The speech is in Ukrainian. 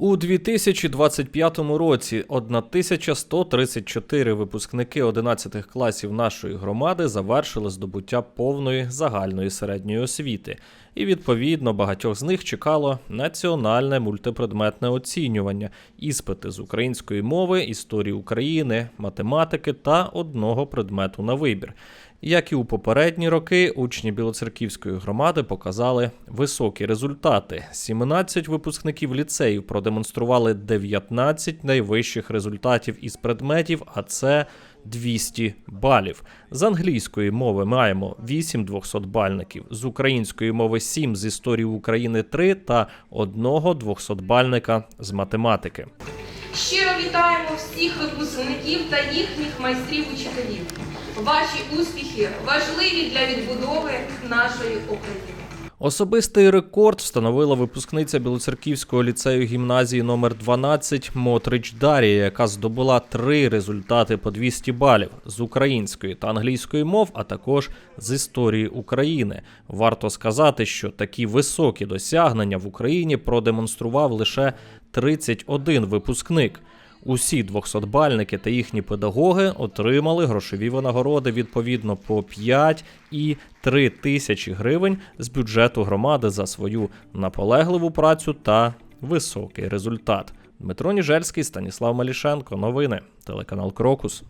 У 2025 році 1134 випускники 11 класів нашої громади завершили здобуття повної загальної середньої освіти, і відповідно багатьох з них чекало національне мультипредметне оцінювання, іспити з української мови, історії України, математики та одного предмету на вибір. Як і у попередні роки, учні Білоцерківської громади показали високі результати. 17 випускників ліцеїв продемонстрували 19 найвищих результатів із предметів, а це 200 балів. З англійської мови маємо 8 200-бальників, з української мови 7, з історії України 3 та одного 200-бальника з математики. Щиро вітаємо всіх випускників та їхніх майстрів-учителів. Ваші успіхи важливі для відбудови нашої України. Особистий рекорд встановила випускниця Білоцерківського ліцею гімназії номер 12 Мотрич Дарія, яка здобула три результати по 200 балів з української та англійської мов, а також з історії України. Варто сказати, що такі високі досягнення в Україні продемонстрував лише 31 випускник. Усі 200-бальники та їхні педагоги отримали грошові винагороди відповідно по 5 і 3 тисячі гривень з бюджету громади за свою наполегливу працю та високий результат. Дмитро Ніжельський, Станіслав Малішенко. Новини. Телеканал Крокус.